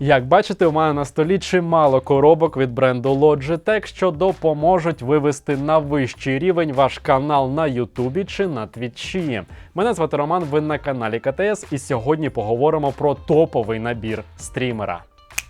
Як бачите, у мене на столі чимало коробок від бренду Logitech, що допоможуть вивести на вищий рівень ваш канал на Ютубі чи на Твічі. Мене звати Роман, ви на каналі КТС, і сьогодні поговоримо про топовий набір стрімера.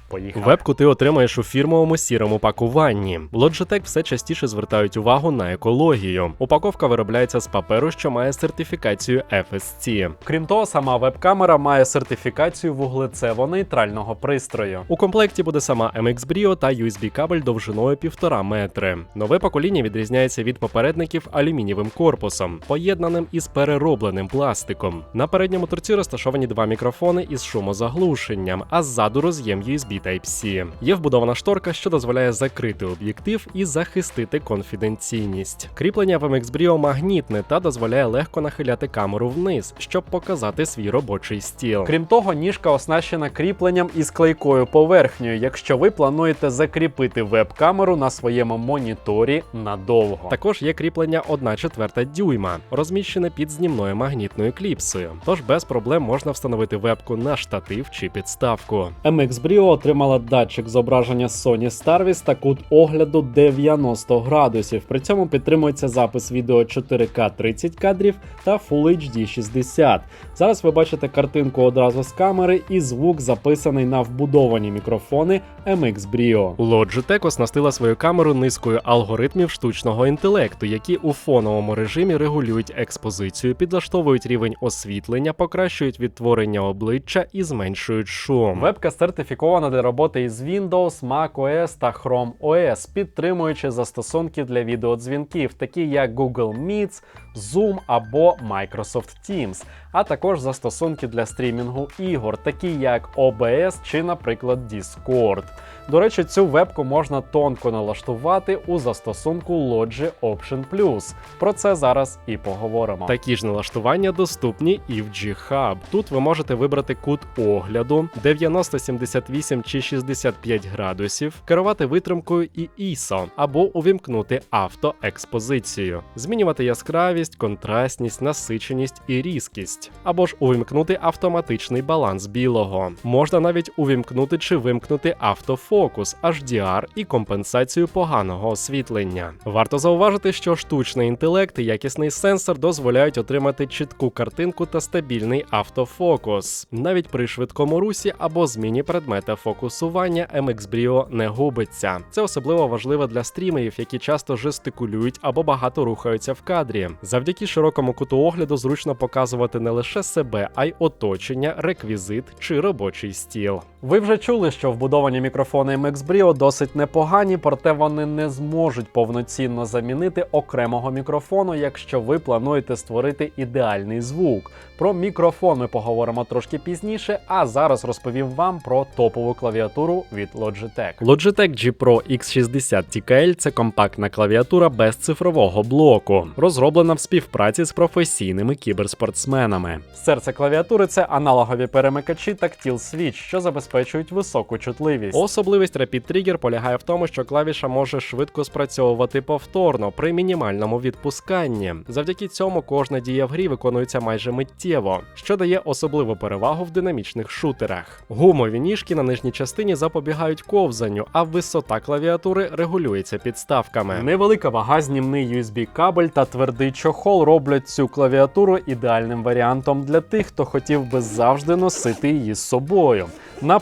Поїхали. Вебку ти отримаєш у фірмовому сірому пакуванні. Logitech все частіше звертають увагу на екологію. Упаковка виробляється з паперу, що має сертифікацію FSC. Крім того, сама веб-камера має сертифікацію вуглецево-нейтрального пристрою. У комплекті буде сама MX Brio та USB кабель довжиною 1,5 метри. Нове покоління відрізняється від попередників алюмінієвим корпусом, поєднаним із переробленим пластиком. На передньому торці розташовані два мікрофони із шумозаглушенням, а ззаду роз'єм USB Type-C. Є вбудована шторка, що дозволяє закрити об'єктив і захистити конфіденційність. Кріплення в MX Brio магнітне та дозволяє легко нахиляти камеру вниз, щоб показати свій робочий стіл. Крім того, ніжка оснащена кріпленням із клейкою поверхнею, якщо ви плануєте закріпити веб-камеру на своєму моніторі надовго. Також є кріплення 1 четверта дюйма, розміщене під знімною магнітною кліпсою. Тож без проблем можна встановити вебку на штатив чи підставку. MX Brio отримала датчик зображення Sony Starvis та кут огляду 90 градусів. При цьому підтримується запис відео 4К 30 кадрів та Full HD 60. Зараз ви бачите картинку одразу з камери і звук записаний на вбудовані мікрофони MX Brio. Logitech оснастила свою камеру низкою алгоритмів штучного інтелекту, які у фоновому режимі регулюють експозицію, підлаштовують рівень освітлення, покращують відтворення обличчя і зменшують шум. Вебка сертифікована для роботи із Windows, macOS та Chrome OS, підтримуючи застосунки для відеодзвінків, такі як Google Meets, Zoom або Microsoft Teams, а також застосунки для стрімінгу ігор, такі як OBS чи, наприклад, Discord. До речі, цю вебку можна тонко налаштувати у застосунку Logi Option Plus. Про це зараз і поговоримо. Такі ж налаштування доступні і в G-Hub. Тут ви можете вибрати кут огляду 90, 78 чи 65 градусів, керувати витримкою і ISO, або увімкнути автоекспозицію, змінювати яскравість, контрастність, насиченість і різкість, або ж увімкнути автоматичний баланс білого. Можна навіть увімкнути чи вимкнути автофокус, HDR і компенсацію поганого освітлення. Варто зауважити, що штучний інтелект і якісний сенсор дозволяють отримати чітку картинку та стабільний автофокус. Навіть при швидкому русі або зміні предмета фокусування MX Brio не губиться. Це особливо важливо для стрімерів, які часто жестикулюють або багато рухаються в кадрі. Завдяки широкому куту огляду зручно показувати не лише себе, а й оточення, реквізит чи робочий стіл. Ви вже чули, що вбудовані мікрофони MX Brio досить непогані, проте вони не зможуть повноцінно замінити окремого мікрофону, якщо ви плануєте створити ідеальний звук. Про мікрофон ми поговоримо трошки пізніше, а зараз розповім вам про топову клавіатуру від Logitech. Logitech G Pro X60 TKL – це компактна клавіатура без цифрового блоку, розроблена в співпраці з професійними кіберспортсменами. Серце клавіатури це аналогові перемикачі Tactile Switch, що забезпечують високу чутливість. Особливість Rapid Trigger полягає в тому, що клавіша може швидко спрацьовувати повторно при мінімальному відпусканні. Завдяки цьому кожна дія в грі виконується майже миттєво, що дає особливу перевагу в динамічних шутерах. Гумові ніжки на нижній частині запобігають ковзанню, а висота клавіатури регулюється підставками. Невелика вага, знімний USB кабель та твердий чохол роблять цю клавіатуру ідеальним варіантом для тих, хто хотів би завжди носити її з собою,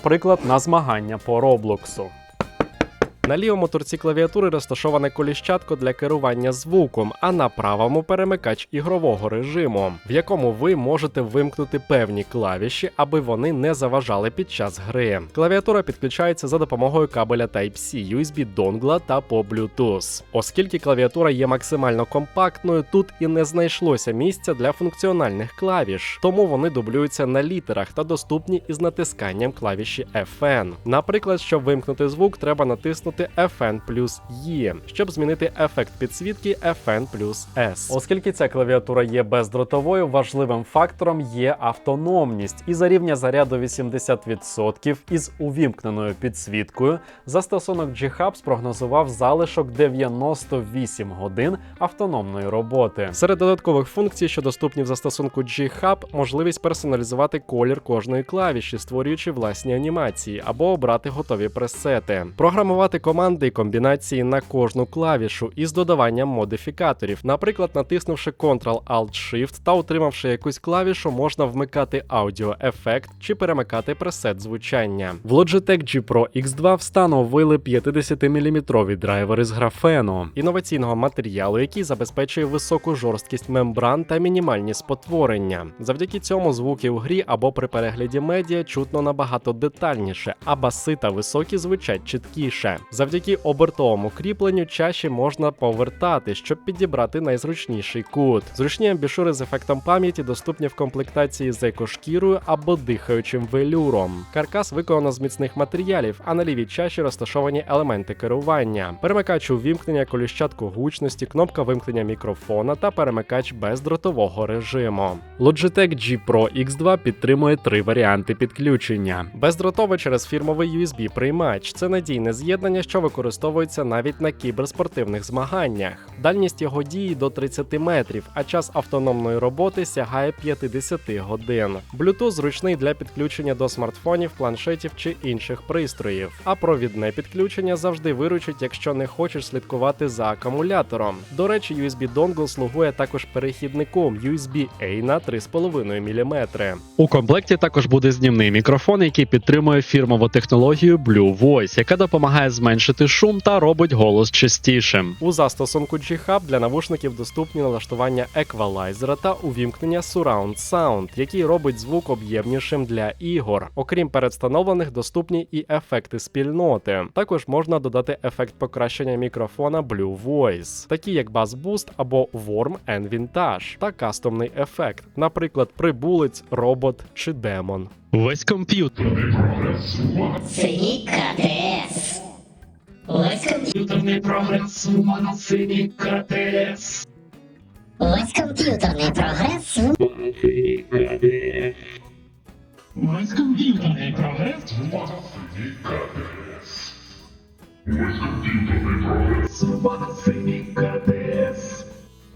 наприклад, на змагання по Роблоксу. На лівому торці клавіатури розташоване коліщатко для керування звуком, а на правому перемикач ігрового режиму, в якому ви можете вимкнути певні клавіші, аби вони не заважали під час гри. Клавіатура підключається за допомогою кабеля Type-C, USB донгла та по Bluetooth. Оскільки клавіатура є максимально компактною, тут і не знайшлося місця для функціональних клавіш, тому вони дублюються на літерах та доступні із натисканням клавіші FN. Наприклад, щоб вимкнути звук, треба натиснути натиснути FN плюс E, щоб змінити ефект підсвітки FN плюс S. Оскільки ця клавіатура є бездротовою, важливим фактором є автономність. І за рівня заряду 80% із увімкненою підсвіткою застосунок G-Hub спрогнозував залишок 98 годин автономної роботи. Серед додаткових функцій, що доступні в застосунку G-Hub, можливість персоналізувати колір кожної клавіші, створюючи власні анімації, або обрати готові пресети, програмувати команди і комбінації на кожну клавішу із додаванням модифікаторів. Наприклад, натиснувши Ctrl-Alt-Shift та утримавши якусь клавішу, можна вмикати аудіоефект чи перемикати пресет звучання. В Logitech G Pro X2 встановили 50-мм драйвери з графену, інноваційного матеріалу, який забезпечує високу жорсткість мембран та мінімальні спотворення. Завдяки цьому звуки у грі або при перегляді медіа чутно набагато детальніше, а баси та високі звучать чіткіше. Завдяки обертовому кріпленню чаші можна повертати, щоб підібрати найзручніший кут. Зручні амбішури з ефектом пам'яті доступні в комплектації з екошкірою або дихаючим велюром. Каркас виконано з міцних матеріалів, а на лівій чаші розташовані елементи керування, перемикач увімкнення коліщатку гучності, кнопка вимкнення мікрофона та перемикач бездротового режиму. Logitech G Pro X2 підтримує три варіанти підключення. Бездротовий через фірмовий USB приймач це надійне з'єднання, що використовується навіть на кіберспортивних змаганнях. Дальність його дії до 30 метрів, а час автономної роботи сягає 50 годин. Bluetooth зручний для підключення до смартфонів, планшетів чи інших пристроїв. А провідне підключення завжди виручить, якщо не хочеш слідкувати за акумулятором. До речі, USB донгл слугує також перехідником USB-A на 3,5 мм. У комплекті також буде знімний мікрофон, який підтримує фірмову технологію Blue Voice, яка допомагає зменшити шум та робить голос чистішим. У застосунку G-Hub для навушників доступні налаштування еквалайзера та увімкнення Surround Sound, який робить звук об'ємнішим для ігор. Окрім передстановлених, доступні і ефекти спільноти. Також можна додати ефект покращення мікрофона Blue Voice, такі як Bass Boost або Warm and Vintage, та кастомний ефект, наприклад, прибулець, робот чи демон. Весь комп'ютер. Синій КТС. Ось комп'ютер. Комп'ютерний прогрес в магазині КТС. Ось комп'ютерний прогрес. Ось комп'ютерний прогрес в магазині КТС. Ось комп'ютерний прогрес в магазині КТС.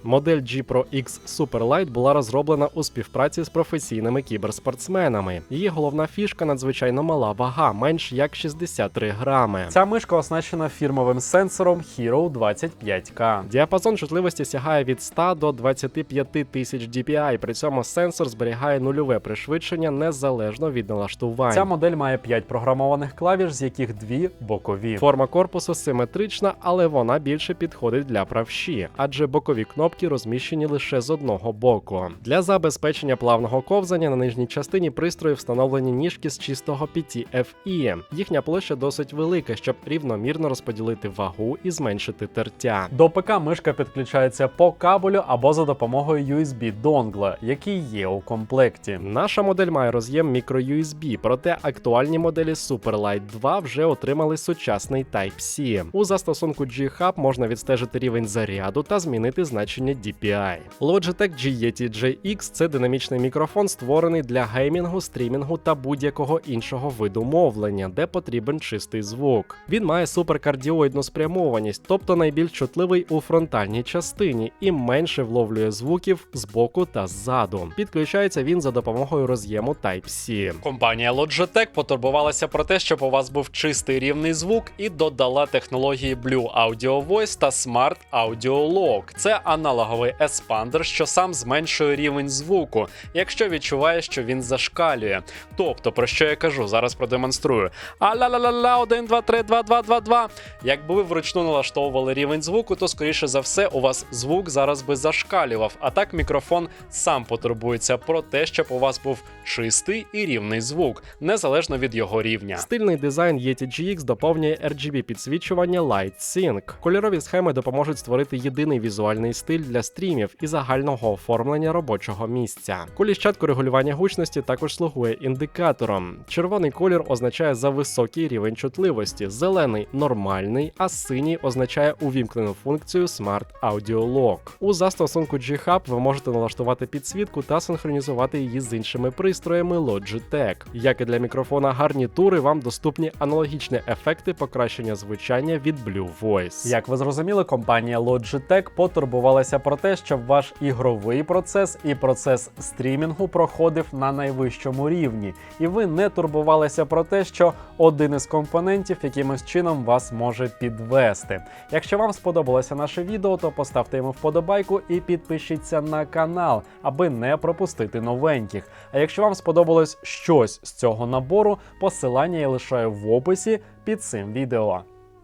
Модель G Pro X Superlight була розроблена у співпраці з професійними кіберспортсменами. Її головна фішка надзвичайно мала вага, менш як 63 грами. Ця мишка оснащена фірмовим сенсором Hero 25K. Діапазон чутливості сягає від 100 до 25 тисяч DPI, при цьому сенсор зберігає нульове пришвидшення незалежно від налаштувань. Ця модель має 5 програмованих клавіш, з яких дві бокові. Форма корпусу симетрична, але вона більше підходить для правші, адже бокові кнопки розміщені лише з одного боку. Для забезпечення плавного ковзання на нижній частині пристрою встановлені ніжки з чистого PTFE. Їхня площа досить велика, щоб рівномірно розподілити вагу і зменшити тертя. До ПК мишка підключається по кабелю або за допомогою USB донгла, який є у комплекті. Наша модель має роз'єм microUSB, проте актуальні моделі Superlight 2 вже отримали сучасний Type-C. У застосунку G-Hub можна відстежити рівень заряду та змінити значення DPI. Logitech G Yeti JX – це динамічний мікрофон, створений для геймінгу, стрімінгу та будь-якого іншого виду мовлення, де потрібен чистий звук. Він має суперкардіоїдну спрямованість, тобто найбільш чутливий у фронтальній частині і менше вловлює звуків збоку та ззаду. Підключається він за допомогою роз'єму Type-C. Компанія Logitech потурбувалася про те, щоб у вас був чистий рівний звук, і додала технології Blue Audio Voice та Smart Audio Lock. Це аналоговий еспандер, що сам зменшує рівень звуку, якщо відчуває, що він зашкалює. Тобто, про що я кажу, зараз продемонструю. А-ла-ла-ла-ла, 1, 2, 3, 2, 2, 2, 2. Якби ви вручну налаштовували рівень звуку, то скоріше за все у вас звук зараз би зашкалював. А так мікрофон сам потурбується про те, щоб у вас був чистий і рівний звук, незалежно від його рівня. Стильний дизайн Yeti GX доповнює RGB підсвічування Light Sync. Кольорові схеми допоможуть створити єдиний візуальний стиль стиль для стрімів і загального оформлення робочого місця. Коліщатку регулювання гучності також слугує індикатором. Червоний колір означає за високий рівень чутливості, зелений нормальний, а синій означає увімкнену функцію Smart Audio Lock. У застосунку G-Hub ви можете налаштувати підсвітку та синхронізувати її з іншими пристроями Logitech. Як і для мікрофона гарнітури, вам доступні аналогічні ефекти покращення звучання від Blue Voice. Як ви зрозуміли, компанія Logitech потурбувалася про те, щоб ваш ігровий процес і процес стрімінгу проходив на найвищому рівні, і ви не турбувалися про те, що один із компонентів якимось чином вас може підвести. Якщо вам сподобалося наше відео, то поставте йому вподобайку і підпишіться на канал, аби не пропустити новеньких. А якщо вам сподобалось щось з цього набору, посилання я лишаю в описі під цим відео.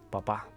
Па-па!